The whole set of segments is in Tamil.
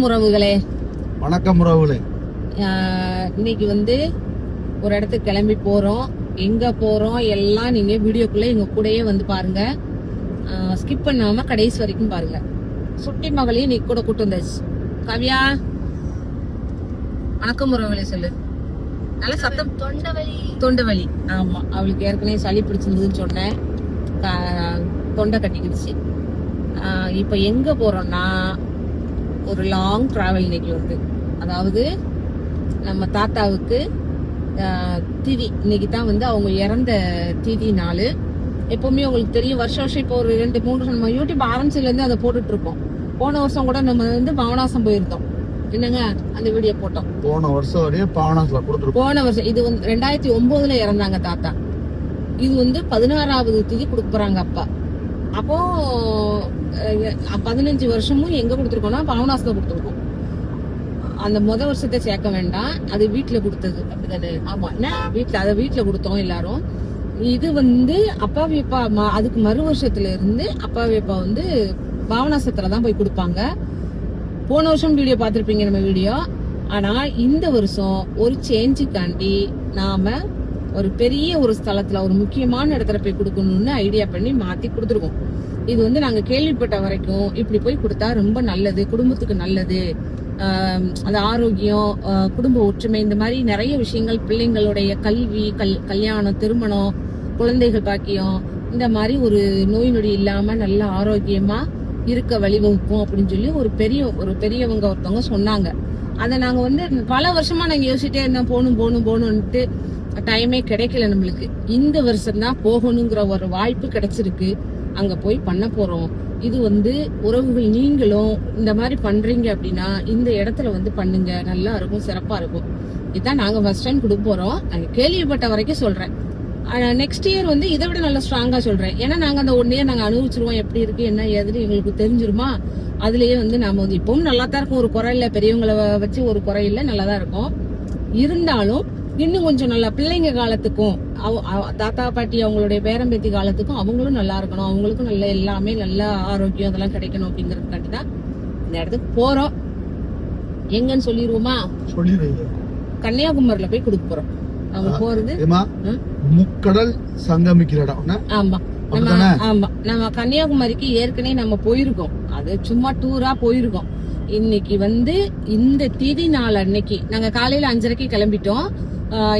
வணக்கம் உறவுகளே. வணக்கம் உறவுகளே. ஆஹ் இன்னைக்கு வந்து ஒரு இடத்துக்கு கிளம்பி போறோம். எங்க போறோம்? எல்லாம் நீங்க வீடியோக்குள்ள எங்க கூடயே வந்து பாருங்க. ஸ்கிப் பண்ணாம கடைசி வரைக்கும் பாருங்க. சுட்டி மகளையும் இன்னைக்கு கூட கூட்டு வந்தாச்சு. கவ்யா வணக்கம் உறவுகளே சொல்லு. நல்ல சத்தம். தொண்டவலி. தொண்டை வலி ஆமா அவளுக்கு ஏற்கனவே சளி பிடிச்சிருந்ததுன்னு சொன்னேன். தொண்டை கட்டிக்கிடுச்சு. ஆஹ் இப்ப எங்க போறோம்னா ஒரு லாங் டிராவல் இன்னைக்கு வந்து. அதாவது நம்ம தாத்தாவுக்கு திதி இன்னைக்கு தான் வந்து அவங்க இறந்த திதி நாள். எப்பவுமே உங்களுக்கு தெரியும் வருஷம் வருஷம் இப்போ ஒரு ரெண்டு மூணு வருஷம் நம்ம யூடியூப் ஆரம்பிச்சதுல இருந்து அதை போட்டுட்டு இருக்கோம் போன வருஷம் கூட நம்ம வந்து பவனாசம் போயிருந்தோம். என்னங்க அந்த வீடியோ போட்டோம். போன வருஷம் வரையே பாவனாசுல கொடுத்துருக்கோம். போன வருஷம் இது வந்து ரெண்டாயிரத்தி ஒன்பதுல இறந்தாங்க தாத்தா. இது வந்து பதினாறாவது திதி கொடுக்க போறாங்க அப்பா. அப்போ பதினஞ்சு வருஷமும் எங்க கொடுத்துருக்கோம்னா பாவனாசத்துல கொடுத்துருக்கோம். அந்த முத வருஷத்தை சேர்க்க வேண்டாம். அது வீட்டுல கொடுத்தது. அப்படிதானே? ஆமா. என்ன? வீட்டுல அதை வீட்டுல கொடுத்தோம் எல்லாரும். இது வந்து அப்பா ம- அதுக்கு மறு வருஷத்துல இருந்து அப்பா அப்பா வந்து பாவனாசத்துல தான் போய் கொடுப்பாங்க. போன வருஷம் வீடியோ பார்த்துருப்பீங்க நம்ம வீடியோ. ஆனா இந்த வருஷம் ஒரு சேஞ்சுக்காண்டி நாம ஒரு பெரிய ஒரு ஸ்தலத்துல ஒரு முக்கியமான இடத்துல போய் கொடுக்கணும்னு ஐடியா பண்ணி மாத்தி கொடுத்துருக்கோம். இது வந்து நாங்க கேள்விப்பட்ட வரைக்கும் இப்படி போய் கொடுத்தா ரொம்ப நல்லது குடும்பத்துக்கு நல்லது அது ஆரோக்கியம் குடும்ப ஒற்றுமை இந்த மாதிரி நிறைய விஷயங்கள் பிள்ளைங்களுடைய கல்வி கல் கல்யாணம் திருமணம் குழந்தைகள் பாக்கியம் இந்த மாதிரி ஒரு நோய் நொடி இல்லாம நல்ல ஆரோக்கியமா இருக்க வழிவகுக்கும் அப்படின்னு சொல்லி ஒரு பெரிய ஒரு பெரியவங்க ஒருத்தவங்க சொன்னாங்க. அதை நாங்க வந்து பல வருஷமா நாங்க யோசிச்சிட்டே இருந்தோம். போகணும் போகணும் போகணும்ட்டு டைமே கிடைக்கல நம்மளுக்கு. இந்த வருஷம் தான் போகணுங்கிற ஒரு வாய்ப்பு கிடைச்சிருக்கு. அங்க போய் பண்ண போறோம். இது வந்து உறவுகள் நீங்களும் இந்த மாதிரி பண்றீங்க அப்படின்னா இந்த இடத்துல வந்து பண்ணுங்க. நல்லா இருக்கும் சிறப்பா இருக்கும். இதுதான் நாங்க ஃபர்ஸ்ட் டைம் கொடுக்க போறோம். நாங்க கேள்விப்பட்ட வரைக்கும் சொல்றேன். நெக்ஸ்ட் இயர் வந்து இதை விட நல்லா ஸ்ட்ராங்கா சொல்றேன். ஏன்னா நாங்க அந்த ஒன் இயர் நாங்க அனுபவிச்சிருவோம். எப்படி இருக்கு என்ன ஏதுன்னு எங்களுக்கு தெரிஞ்சிருமா? அதுலயே வந்து நாம வந்து இப்பவும் நல்லா தான் இருக்கும். ஒரு குறை இல்லை. பெரியவங்களை வச்சு ஒரு குறை நல்லா தான் இருக்கும். இருந்தாலும் இன்னும் கொஞ்சம் நல்லா பிள்ளைங்க காலத்துக்கும் தாத்தா பாட்டி அவங்களுடைய பேரம்பேத்தி காலத்துக்கும் அவங்களும் நல்லா இருக்கணும். அவங்களுக்கும் நல்ல எல்லாமே நல்ல ஆரோக்கியம் அதெல்லாம் கிடைக்கணும் அப்படிங்கறதுக்காண்டி தான் இந்த இடத்துக்கு போறோம். எங்கன்னு சொல்லிடுவோமா கன்னியாகுமரியில போய் கொடுக்க போறோம். அவங்க போறது? முக்கடல் சங்கமிக்கிற இடம்? ஆமா. நம்ம? ஆமா. நம்ம கன்னியாகுமரிக்கு ஏற்கனவே நம்ம போயிருக்கோம். அது சும்மா டூரா போயிருக்கோம். இன்னைக்கு வந்து இந்த திதி நாள் அன்னைக்கு நாங்க காலையில அஞ்சரைக்கு கிளம்பிட்டோம்.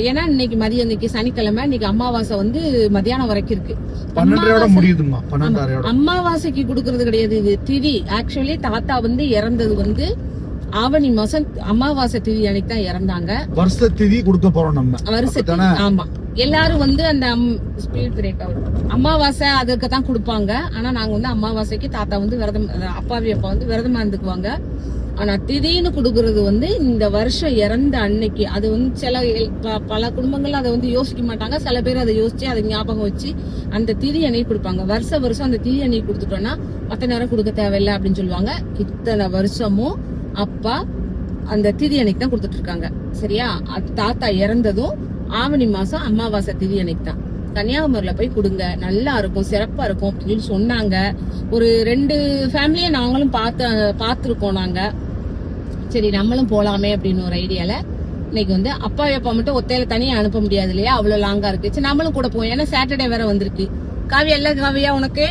ஏன்னா இன்னைக்கு மதியம் இன்னைக்கு சனிக்கிழமை இன்னைக்கு அமாவாசை வந்து மத்தியானம் வரைக்கும் இருக்கு. அமாவாசைக்கு கொடுக்கறது கிடையாது இது திதி. ஆக்சுவலி தாத்தா வந்து இறந்தது வந்து ஆவணி மாசம் அமாவாசை திதி அன்னைக்கு தான் இறந்தாங்க. வருஷ திதி கொடுக்க போறோம் நம்ம. வருஷ? ஆமா. எல்லாரும் வந்து அந்த ஸ்பீட் பிரேக் அமாவாசை அதுக்கு தான் கொடுப்பாங்க. ஆனா நாங்க வந்து அமாவாசைக்கு தாத்தா வந்து விரதம் அப்பாவி அப்பா வந்து விரதமா இருந்துக்குவாங்க. ஆனா திடீர்னு கொடுக்கறது வந்து இந்த வருஷம் இறந்த அன்னைக்கு. அது வந்து சில ப- பல குடும்பங்கள் அதை வந்து யோசிக்க மாட்டாங்க. சில பேர் அதை யோசிச்சு அதை ஞாபகம் வச்சு அந்த திதி அன்னைக்கு கொடுப்பாங்க. வருஷ வருஷம் அந்த திதி அன்னைக்கு கொடுத்துட்டோம்னா மற்ற நேரம் கொடுக்க தேவையில்லை அப்படின்னு சொல்லுவாங்க. இத்தனை வருஷமும் அப்பா அந்த திதி அன்னைக்கு தான் கொடுத்துட்டு இருக்காங்க. சரியா? தாத்தா இறந்ததும் ஆவணி மாசம் அமாவாசை திதி அன்னைக்கு தான். கன்னியாகுமரியில போய் கொடுங்க. நல்லா இருக்கும் சிறப்பா இருக்கும் அப்படின்னு சொல்லி சொன்னாங்க. ஒரு ரெண்டு ஃபேமிலியை நாங்களும் பார்த்து பார்த்துருக்கோம் நாங்க. சரி நம்மளும் போகலாமே அப்படின்னு ஒரு ஐடியால இன்னைக்கு வந்து அப்பா அப்பா மட்டும் ஒத்தையில தனியாக அனுப்ப முடியாது இல்லையா? அவ்வளோ லாங்கா இருக்கு. சரி நம்மளும் கூட போவோம். ஏன்னா சாட்டர்டே வேற வந்திருக்கு. காவியா இல்ல காவியா உனக்கு?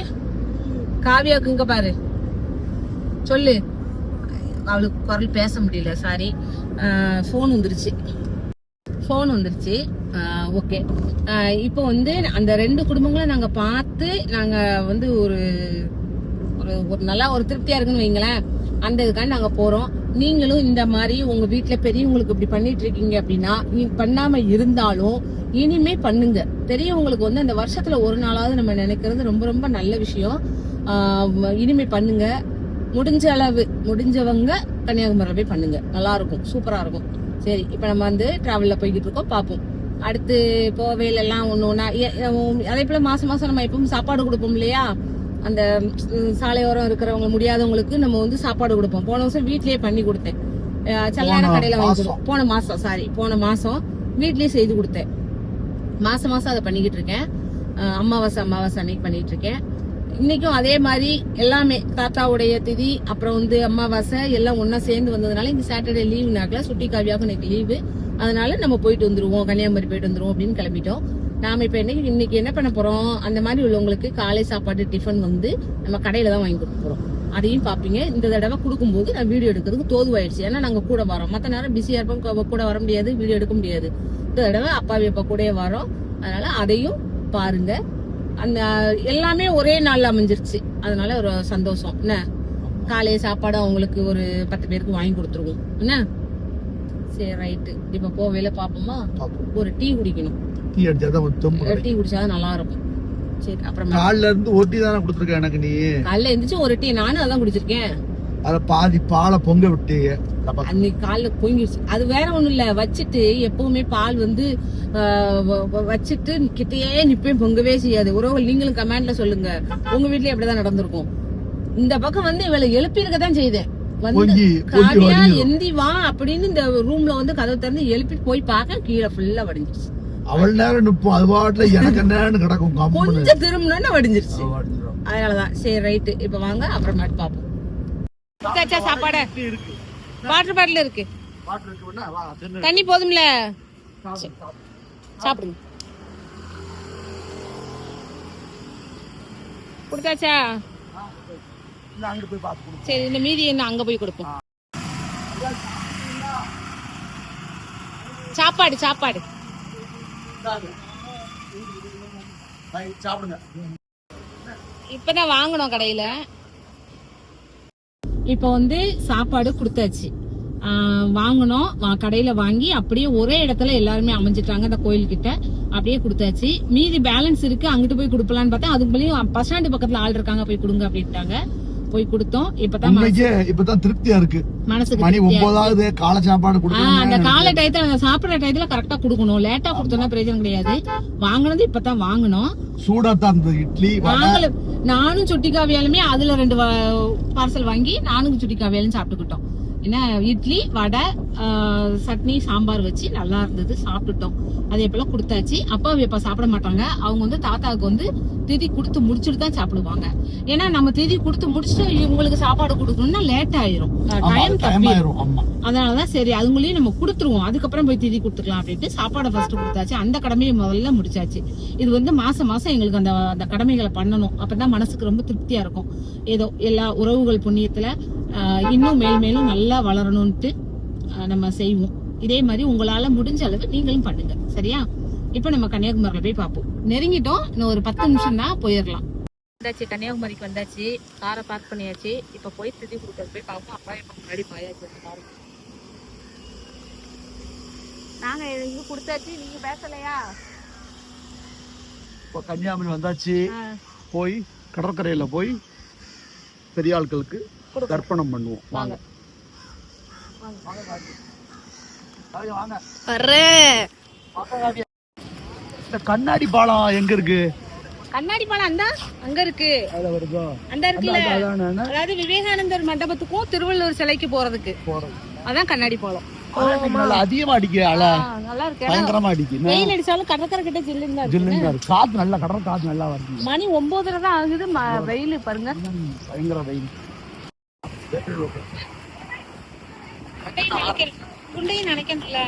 காவியாவுக்கு இங்க பாரு. சொல்லு. அவளுக்கு குரல் பேச முடியல சாரி ஃபோன் வந்துருச்சு. ஃபோன் வந்துருச்சு. ஓகே இப்போ வந்து அந்த ரெண்டு குடும்பங்களும் நாங்கள் பார்த்து நாங்கள் வந்து ஒரு ஒரு ஒரு நல்லா ஒரு திருப்தியாக இருக்குன்னு வைங்களேன். அந்த இதுக்காண்டி நாங்கள் போகிறோம் நீங்களும் இந்த மாதிரி உங்க வீட்டுல பெரியவங்களுக்கு இப்படி பண்ணிட்டு இருக்கீங்க அப்படின்னா நீ பண்ணாம இருந்தாலும் இனிமே பண்ணுங்க. பெரியவங்களுக்கு வந்து அந்த வருஷத்துல ஒரு நாளாவது நம்ம நினைக்கிறது ரொம்ப ரொம்ப நல்ல விஷயம். இனிமே பண்ணுங்க. முடிஞ்ச அளவு முடிஞ்சவங்க கன்னியாகுமரி போய் பண்ணுங்க. நல்லா இருக்கும் சூப்பரா இருக்கும். சரி இப்ப நம்ம வந்து டிராவல்ல போய்கிட்டு இருக்கோம் பார்ப்போம் அடுத்து போவேல எல்லாம் ஒன்றா ஒண்ணா அதே போல மாசம் மாசம் நம்ம எப்பவும் சாப்பாடு கொடுப்போம் இல்லையா? அந்த சாலையோரம் இருக்கிறவங்க முடியாதவங்களுக்கு நம்ம வந்து சாப்பாடு கொடுப்போம். போன வருஷம் வீட்லயே பண்ணி கொடுத்தேன். சல்லான கடையில வாங்கி மாசம். கொடுத்தோம். போன மாசம் சாரி போன மாசம் வீட்லயே செய்து கொடுத்தேன். மாசம் மாசம் அதை பண்ணிக்கிட்டு இருக்கேன். அமாவாசை அமாவாசை அன்னைக்கு பண்ணிட்டு இருக்கேன். இன்னைக்கும் அதே மாதிரி எல்லாமே தாத்தாவுடைய திதி அப்புறம் வந்து அமாவாசை எல்லாம் ஒண்ணா சேர்ந்து வந்ததுனால இந்த சாட்டர்டே லீவ் நாட்கள் சுட்டி காவியாவுக்கு இன்னைக்கு லீவு. அதனால நம்ம போயிட்டு வந்துருவோம் கன்னியாகுமரி போயிட்டு வந்துருவோம் அப்படின்னு கிளம்பிட்டோம். நாம இப்ப இன்னைக்கு இன்னைக்கு என்ன பண்ண போறோம்? அந்த மாதிரி உள்ளவங்களுக்கு காலை சாப்பாடு டிஃபன் வந்து நம்ம கடையில தான் வாங்கி கொடுக்க போறோம். அதையும் பாப்பீங்க. இந்த தடவை கொடுக்கும்போது நான் வீடியோ எடுக்கிறதுக்கு தோதுவாயிடுச்சு. ஏன்னா நாங்க கூட வரோம். மத்த நேரம் பிஸியா இருப்போம். கூட- வர முடியாது. வீடியோ எடுக்க முடியாது. இந்த தடவை அப்பாவி அப்பா கூடயே வரோம். அதனால அதையும் பாருங்க. அந்த எல்லாமே ஒரே நாள்ல அமைஞ்சிருச்சு. அதனால ஒரு சந்தோஷம். என்ன? காலை சாப்பாடு அவங்களுக்கு ஒரு பத்து பேருக்கு வாங்கி கொடுத்துருவோம். என்ன? சரி ரைட்டு இப்ப போவேல பாப்போம். ஒரு டீ குடிக்கணும். டீ அடிச்சாதான் ஒரு தெம்பு. டீ குடிச்சாதான் நல்லா இருக்கும் சரி அப்புறமா? காலைல இருந்து ஒட்டி தானே கொடுத்துருக்க எனக்கு நீ? காலைல எந்திரிச்சு ஒரு டீ நானும் அதான் குடிச்சிருக்கேன். அத பாதி பாலை பொங்க விட்டீங்க அப்ப அன்னைக்கு காலைல பொங்கிடுச்சு அது வேற ஒண்ணும் இல்ல வச்சுட்டு எப்பவுமே பால் வந்து வச்சுட்டு கிட்டயே நிப்பேன் பொங்கவே செய்யாது. உறவுகள் நீங்களும் கமெண்ட்ல சொல்லுங்க. உங்க வீட்லயும் அப்படிதான் நடந்திருக்கும். இந்த பக்கம் வந்து இவளை எழுப்பி தான் செய்தேன். வந்து காவியா. எந்தி வா அப்படின்னு இந்த ரூம்ல வந்து கதவு திறந்து எழுப்பிட்டு போய் பார்க்க கீழே ஃபுல்லா வடிஞ்சிருச்சு. அவள் நேரம் நிப்போம் அது பாட்டுல எனக்கு என்னன்னு கிடக்கும். கொஞ்சம் திரும்பினோன்னு வடிஞ்சிருச்சு. அதனாலதான். சரி ரைட்டு. இப்ப வாங்க அப்புறமேட்டு பாப்போம். சாப்பாடு? இருக்கு வாட்டர் பாட்டில் இருக்கு. தண்ணி போதும்ல? சாப்பிடு, சாப்பிடு. சாப்பிடுங்க. கொடுத்தாச்சா. சரி. இந்த மீதி என்ன? அங்க போய் கொடுப்போம். சாப்பாடு சாப்பாடு. சாப்பிடுங்க இப்பதான் வாங்கணும் கடையில. இப்ப வந்து சாப்பாடு கொடுத்தாச்சு. வாங்கினோம் வாங்கணும். கடையில வாங்கி அப்படியே ஒரே இடத்துல எல்லாருமே அமைஞ்சிட்டாங்க அந்த கோயில் கிட்ட அப்படியே கொடுத்தாச்சு. மீதி பேலன்ஸ் இருக்கு. அங்கிட்டு போய் கொடுக்கலான்னு பார்த்தா அதுக்குள்ளேயும் பஸ் ஸ்டாண்டு பக்கத்துல ஆள் இருக்காங்க போய் கொடுங்க அப்படின்ட்டாங்க. போய் கொடுத்தோம். இப்பதான் உண்மைக்கே இப்பதான் திருப்தியா இருக்கு. மனசுக்கு மணி ஒன்பதாவது காலை சாப்பாடு அந்த காலை டயத்துல அந்த சாப்பிடுற டயத்துல கரெக்டா கொடுக்கணும். லேட்டா கொடுத்தோம்னா பிரயோஜனம் கிடையாது. வாங்கினது இப்பதான் வாங்கணும் சூடா தான் இட்லி நாங்களும் நானும் சுட்டி காவியாலுமே அதுல ரெண்டு பார்சல் வாங்கி நானும் சுட்டி காவியாலும் சாப்பிட்டுக்கிட்டோம். என்ன இட்லி வடை சட்னி சாம்பார் வச்சு நல்லா இருந்தது சாப்பிட்டுட்டோம். அது எப்பெல்லாம் கொடுத்தாச்சு. அப்பா இப்ப சாப்பிட மாட்டாங்க. அவங்க வந்து தாத்தாவுக்கு வந்து திதி கொடுத்து முடிச்சுட்டு தான் சாப்பிடுவாங்க. ஏன்னா நம்ம திதி கொடுத்து முடிச்சுட்டு இவங்களுக்கு சாப்பாடு கொடுக்கணும்னா லேட் ஆயிரும். டைம் time தப்பி ஆயிரும். ஆமா. அதனாலதான் சரி அதுங்களையும் நம்ம கொடுத்துருவோம். அதுக்கப்புறம் போய் திதி கொடுத்துக்கலாம் அப்படின்ட்டு சாப்பாடை ஃபர்ஸ்ட் கொடுத்தாச்சு. அந்த கடமையை முதல்ல முடிச்சாச்சு. இது வந்து மாசம் மாசம் எங்களுக்கு அந்த அந்த கடமைகளை பண்ணணும். அப்பதான் மனசுக்கு ரொம்ப திருப்தியா இருக்கும். ஏதோ எல்லா உறவுகள் புண்ணியத்துல இன்னும் மேல் மேலும் நல்லா வளரணும்ட்டு நம்ம செய்வோம். இதே மாதிரி உங்களால முடிஞ்ச அளவு நீங்களும் பண்ணுங்க. சரியா? இப்ப நம்ம கன்னியாகுமரியில போய் பார்ப்போம். நெருங்கிட்டோம். இன்னும் ஒரு பத்து நிமிஷம் தான் போயிடலாம். வந்தாச்சு. கன்னியாகுமரிக்கு வந்தாச்சு. காரை பார்க் பண்ணியாச்சு. இப்ப போய் திதி கொடுக்கறது போய் பார்ப்போம். அப்பா இப்ப முன்னாடி பாயாச்சு. அந்த காரு நாங்க இது கொடுத்தாச்சு. நீங்க பேசலையா? இப்போ கன்னியாகுமரி வந்தாச்சு. போய் கடற்கரையில போய் பெரிய ஆட்களுக்கு. தர்ப்பணம் பண்ணுவோம். வாங்க. இந்த கண்ணாடி பாலம் எங்க இருக்கு? கண்ணாடி பாலம் அந்த அங்க இருக்கு. அந்த இருக்குல்ல? அதாவது விவேகானந்தர் மண்டபத்துக்கும் திருவள்ளுவர் சிலைக்கு போறதுக்கு. போறது. அதான் கண்ணாடி பாலம். அதிகமா அடிக்கு அல நல்லா இருக்கு. பயங்கரமா அடிக்கு? வெயில் அடிச்சாலும் கடற்கரை கிட்ட ஜில்லுன்னு ஜில்லுன்னு தான் இருக்கு. காத்து நல்லா கடல் காத்து நல்லா வருது. மணி ஒன்பதரை தான் ஆகுது. வெயில் பாருங்க. பயங்கர வெயில். குண்டையும் நினைக்க குண்டையும் நினைக்கணும்ல.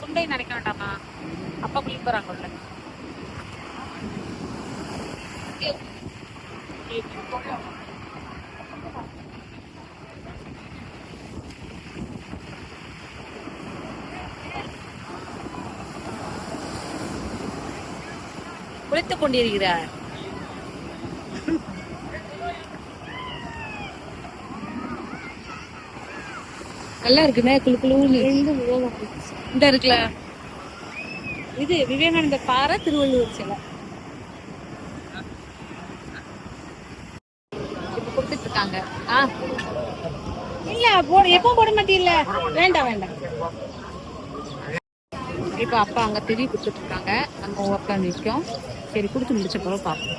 குண்டையும் நினைக்க வேண்டாமா? அப்பா குளிக்க போறாங்கல்ல. குளித்துக் கொண்டிருக்கிறார். நல்லா இருக்குண்ணே குளு குளுன்னு. இந்த இருக்குல்ல இது விவேகானந்தர் பாறை திருவள்ளுவர் சிலை. இப்ப கொடுத்துட்டு இருக்காங்க ஆ. இல்ல போட எப்போ போட மாட்டீல்ல வேண்டாம் வேண்டாம். இப்ப அப்பா அங்க திரி கொடுத்துட்டு இருக்காங்க நம்ம உட்காந்து நிற்கும் சரி கொடுத்து முடிச்ச பிறகு பார்ப்போம்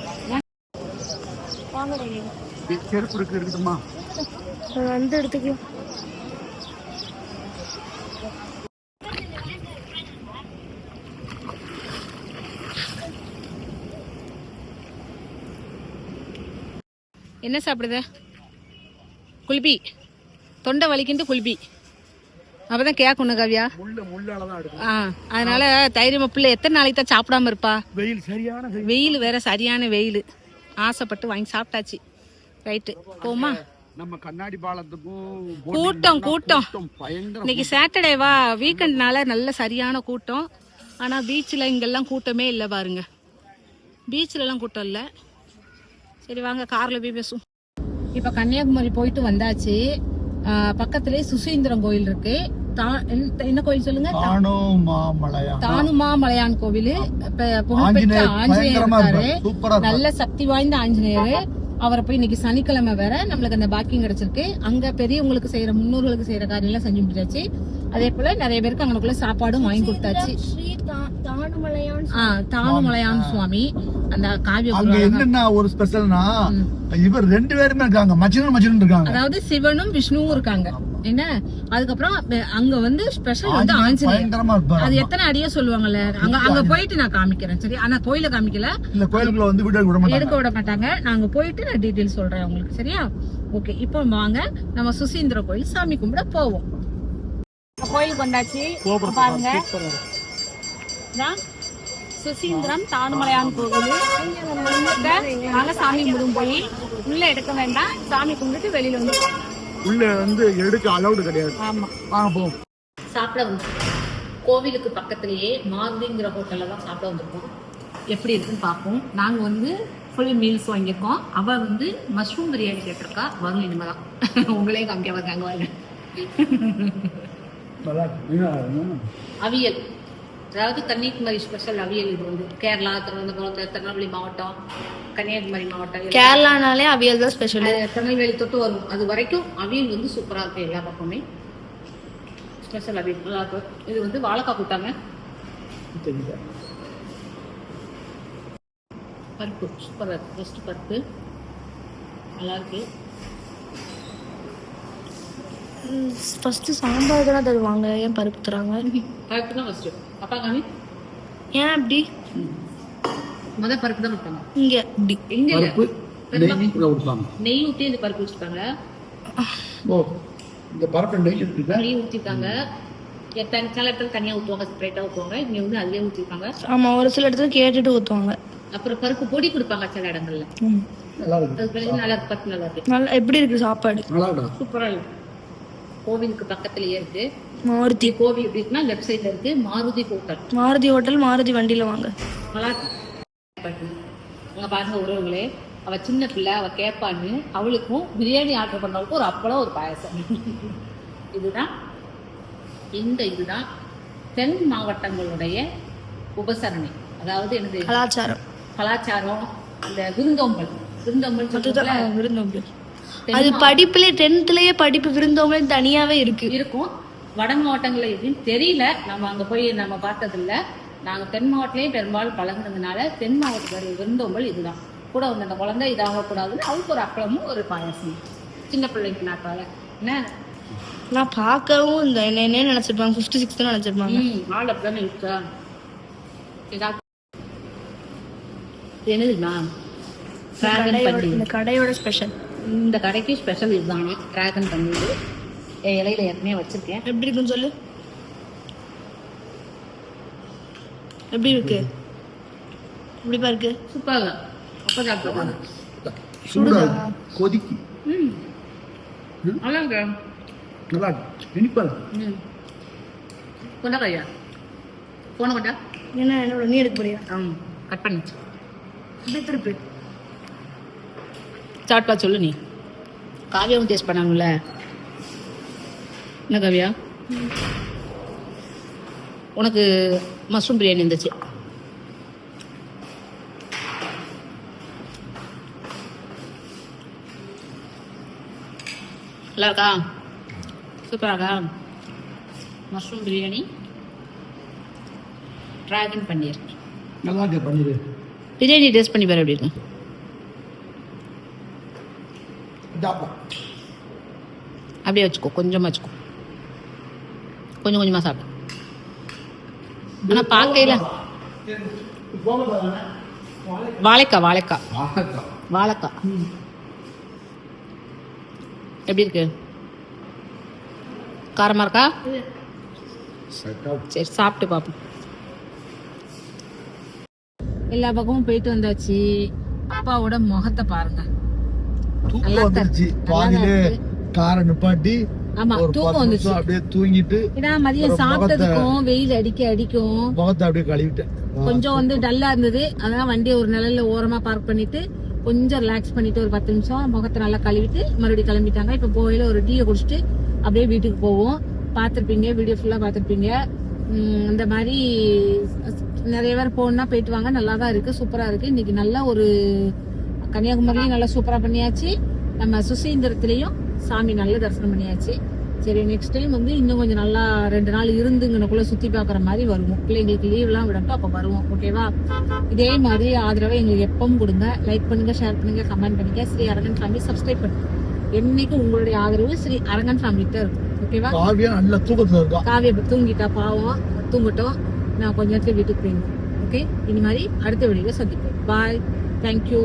வாங்க செருப்பு இருக்கு இருக்குதுமா வந்து எடுத்துக்கலாம் என்ன சாப்பிடுத? குல்பி. தொண்டை வலிக்கிட்டு குல்பி. அப்பதான் கேட்கணும் கவ்யா. தான் ஆ அதனால தைரியமா பிள்ளை எத்தனை நாளைக்கு தான் சாப்பிடாம இருப்பா? வெயில் சரியான வெயில். வேற சரியான வெயில். ஆசைப்பட்டு வாங்கி சாப்பிட்டாச்சு. ரைட்டு போமா நம்ம கண்ணாடி பாலத்துக்கும் கூட்டம் கூட்டம். இன்னைக்கு சாட்டர்டேவா வீக்கெண்ட்னால நல்ல சரியான கூட்டம். ஆனா பீச்சில் இங்கெல்லாம் கூட்டமே இல்லை பாருங்க. பீச்சில் எல்லாம் கூட்டம் இல்லை. சரி வாங்க கார்ல போய் பேசுவோம். இப்போ கன்னியாகுமரி போயிட்டு வந்தாச்சு. ஆஹ் பக்கத்திலே சுசீந்திரம் கோயில் இருக்கு. என்ன- கோயில் சொல்லுங்க? தானோ மாமலையா தானுமாமலையான் கோவில். புகழ்பெற்ற ஆஞ்சநேயர் இருக்காரு. நல்ல சக்தி வாய்ந்த ஆஞ்சநேயர். அவரை போய் இன்னைக்கு சனிக்கிழமை வேற நம்மளுக்கு அந்த பாக்கியம் கிடைச்சிருக்கு. அங்க பெரியவங்களுக்கு செய்யற முன்னோர்களுக்கு செய்யற காரியம் எல்லாம் செஞ்சு முடிச்சாச்சு. அதே போல நிறைய பேருக்கு அங்கனக்குள்ள சாப்பாடும் வாங்கி கொடுத்தாச்சு. ஸ்ரீ தா- தானுமலையான் சுவாமி. அந்த காவிய அங்க என்னன்னா ஒரு ஸ்பெஷல்னா இவர் ரெண்டு பேருமே இருக்காங்க. மச்சினன் மச்சினன் இருக்காங்க. அதாவது சிவனும் விஷ்ணுவும் இருக்காங்க. என்ன? அதுக்கப்புறம் அங்க வந்து ஸ்பெஷல் வந்து ஆஞ்சநேயர் அது எத்தனை அடியே சொல்லுவாங்கல்ல? அங்க அங்க போயிட்டு நான் காமிக்கிறேன். சரி ஆனா கோயில காமிக்கல. இந்த கோயிலுக்குள்ள வந்து வீடியோ விட மாட்டாங்க. எடுக்க விட மாட்டாங்க. நாங்க போயிட்டு நான் டீடைல் சொல்றேன் உங்களுக்கு. சரியா? ஓகே இப்போ வாங்க நம்ம சுசீந்திர கோயில் சாமி கும்பிட போவோம். கோயிலுக்கு வந்தாச்சு பாருங்க. சுசீந்திரம் தானுமலையான் கோவில் நாங்க சாமி கும்பிடும் போய் உள்ள எடுக்க வேண்டாம். சாமி கும்பிட்டு வெளியில வந்து உள்ள வந்து எடுக்க அலௌடு கிடையாது. ஆமா. வாங்க போவோம் சாப்பிட வந்து கோவிலுக்கு பக்கத்துலயே மாருதிங்கிற ஹோட்டல்ல தான் சாப்பிட வந்திருக்கோம். எப்படி இருக்குன்னு பார்ப்போம். நாங்க வந்து ஃபுல் மீல்ஸ் வாங்கியிருக்கோம் அவ வந்து மஷ்ரூம் பிரியாணி கேட்டிருக்கா. வரும் இனிமேதான். உங்களே காமிக்க வந்தாங்க வாங்க நல்லா இருக்கு. அவியல். அதாவது கன்னியாகுமரி ஸ்பெஷல் அவியல் இது வந்து. கேரளா திருவனந்தபுரம் திரு- திருநெல்வேலி மாவட்டம் கன்னியாகுமரி மாவட்டம் கேரளானாலே அவியல் தான் ஸ்பெஷல் திருநெல்வேலி தொட்டு வரும். அது வரைக்கும் அவியல் வந்து சூப்பரா இருக்கு எல்லா பக்கமே. ஸ்பெஷல் அவியல். நல்லா இருக்கு. இது வந்து வாழைக்காய் கூட்டாங்க. பருப்பு. சூப்பராக இருக்கு. ஃபஸ்ட்டு பருப்பு. நல்லா இருக்கு ஃபர்ஸ்ட் சாம்பார் தான் தருவாங்க. ஏன் பருப்பு தராங்க? பருப்பு தான் ஃபஸ்ட்டு அப்பா காமி ஏன் அப்படி? முத பருப்பு தான் கொடுத்தாங்க இங்க. இப்படி எங்க நெய் ஊற்றி இந்த பருப்பு வச்சுருக்காங்க ஓ இந்த பருப்பு நெய் இருக்குல்ல நெய் ஊற்றிருக்காங்க எத்தனை சில இடத்துல தனியாக ஊற்றுவாங்க செப்பரேட்டாக ஊற்றுவாங்க இங்கே வந்து அதிலே ஊற்றிருக்காங்க ஆமா ஒரு சில இடத்துல கேட்டுட்டு ஊத்துவாங்க. அப்புறம் பருப்பு பொடி கொடுப்பாங்க சில இடங்கள்ல. நல்லா இருக்கு நல்லா இருக்கு பருப்பு நல்லா இருக்கு. நல்லா எப்படி இருக்கு சாப்பாடு? சூப்பராக இருக்கு. கோவிலுக்கு பக்கத்துலயே இருக்கு. மாருதி. கோவில் எப்படி இருக்குன்னா லெஃப்ட் சைடில் இருக்கு. மாருதி ஹோட்டல் மாருதி ஹோட்டல் மாருதி வண்டியில வாங்க. நல்லா அங்க பாருங்க. உறவுகளே. அவ சின்ன பிள்ளை அவ கேட்பான்னு அவளுக்கும் பிரியாணி ஆர்டர் பண்ணவளுக்கும் ஒரு அப்பளம் ஒரு பாயசம். இதுதான். இந்த இதுதான் தென் மாவட்டங்களுடைய உபசரணை. அதாவது எனது கலாச்சாரம். கலாச்சாரம். அந்த விருந்தோம்பல். விருந்தோம்பல் விருந்தோம்பல். அது படிப்புல டென்த்லயே படிப்பு விருந்தோம்பல் தனியாவே இருக்கு. இருக்கும். வட மாவட்டங்கள்ல எப்படின்னு தெரியல. நம்ம அங்க போய் நம்ம பார்த்தது இல்ல நாங்க தென் மாவட்டத்திலேயே பெரும்பாலும் பழகுனதுனால தென் மாவட்டத்தில் விருந்தோம்பல் இதுதான். கூட வந்து அந்த குழந்தை இதாகக்கூடாதுன்னு அவளுக்கு ஒரு அப்பளமும் ஒரு பாயாசம் சின்ன பிள்ளைக்கு நாக்கால என்ன? நான் பார்க்கவும் இந்த என்ன என்ன நினைச்சிருப்பாங்க. Fifth sixth நினைச்சிருப்பாங்க. ஆள் அப்படிதானே இருக்கா? இதா இந்த கடையோட ஸ்பெஷல் இந்த கடைக்கு ஸ்பெஷல் இதுதானே? டிராகன் பன்னீர் என் இலையில ஏற்கனவே வச்சிருக்கேன். எப்படி இருக்குன்னு சொல்லு. எப்படி இருக்கு? எப்படிப்பா இருக்கு சூப்பராக அப்போ சாப்பிட்டு சூடா கொதிக்கு. ம். நல்லா இருக்கு நல்லா இருக்கு. இனிப்பா இருக்கு. கொண்டா கையா போன கொண்டா? என்ன என்னோட நீ எடுக்க போறியா? ம் கட் பண்ணிச்சு இப்படி சாட்பா சொல்லு நீ. காவியாவும் டேஸ்ட் பண்ணாங்கல்ல? என்ன காவியா? உனக்கு மஷ்ரூம் பிரியாணி இருந்துச்சு. நல்லா இருக்கா? சூப்பரா இருக்கா? Mushroom biryani dragon paneer. நல்லா இருக்கு பன்னீர். பிரியாணி டேஸ்ட் பண்ணி பாரு எப்படி இருக்கும் இதாப்பா. அப்படியே வச்சுக்கோ கொஞ்சமாக வச்சுக்கோ. கொஞ்சம் கொஞ்சமாக சாப்பிடு. ஆனால் பார்க்கையில வாழைக்காய் வாழைக்காய். வாழைக்காய். எப்படி இருக்கு? காரமா இருக்கா? சரி சாப்பிட்டு பார்ப்போம் எல்லா பக்கமும் போயிட்டு வந்தாச்சு. அப்பாவோட முகத்தை பாருங்க. தூக்கம் வந்துருச்சு. பாதியிலே காரை நிப்பாட்டி ஆமா தூக்கம் வந்துச்சு அப்படியே தூங்கிட்டு மதியம் சாப்பிட்டதுக்கும் வெயில் அடிக்க அடிக்கும். முகத்தை அப்படியே கழுவிட்டேன். கொஞ்சம் வந்து டல்லா இருந்தது. அதான் வண்டியை ஒரு நிழல்ல ஓரமா பார்க் பண்ணிட்டு கொஞ்சம் ரிலாக்ஸ் பண்ணிட்டு ஒரு பத்து நிமிஷம் முகத்தை நல்லா கழுவிட்டு மறுபடியும் கிளம்பிட்டாங்க. இப்ப போகையில ஒரு டீயை குடிச்சிட்டு அப்படியே வீட்டுக்கு போவோம். பார்த்திருப்பீங்க வீடியோ ஃபுல்லா பார்த்திருப்பீங்க. இந்த மாதிரி நிறைய பேர் போகணும்னா போயிட்டு வாங்க. நல்லா தான் இருக்கு சூப்பரா இருக்கு. இன்னைக்கு நல்ல ஒரு கன்னியாகுமரியிலயும் நல்லா சூப்பரா பண்ணியாச்சு. நம்ம சுசீந்திரத்திலையும் சாமி நல்ல தரிசனம் பண்ணியாச்சு. சரி நெக்ஸ்ட் டைம் வந்து இன்னும் கொஞ்சம் நல்லா ரெண்டு நாள் இருந்துங்கனக்குள்ள சுத்தி பார்க்குற மாதிரி வருவோம். பிள்ளைங்களுக்கு லீவ்லாம் விடட்டும் அப்போ வருவோம். ஓகேவா இதே மாதிரி ஆதரவை எங்களுக்கு எப்பவும் கொடுங்க. லைக் பண்ணுங்க ஷேர் பண்ணுங்க கமெண்ட் பண்ணுங்க. ஸ்ரீ அரங்கன் ஃபேமிலி சப்ஸ்கிரைப் பண்ணுங்க. என்னைக்கு உங்களுடைய ஆதரவு ஸ்ரீ அரங்கன் ஃபேமிலி தான் இருக்கும். ஓகேவா காவியா நல்ல தூக்கத்துல இருக்கா? காவிய இப்ப தூங்கிட்டா பாவம். தூங்கட்டும். நான் கொஞ்ச நேரத்துல வீட்டுக்கு போயிடணும் ஓகே இனி மாதிரி அடுத்த வீடியோல சந்திப்போம். Bye thank you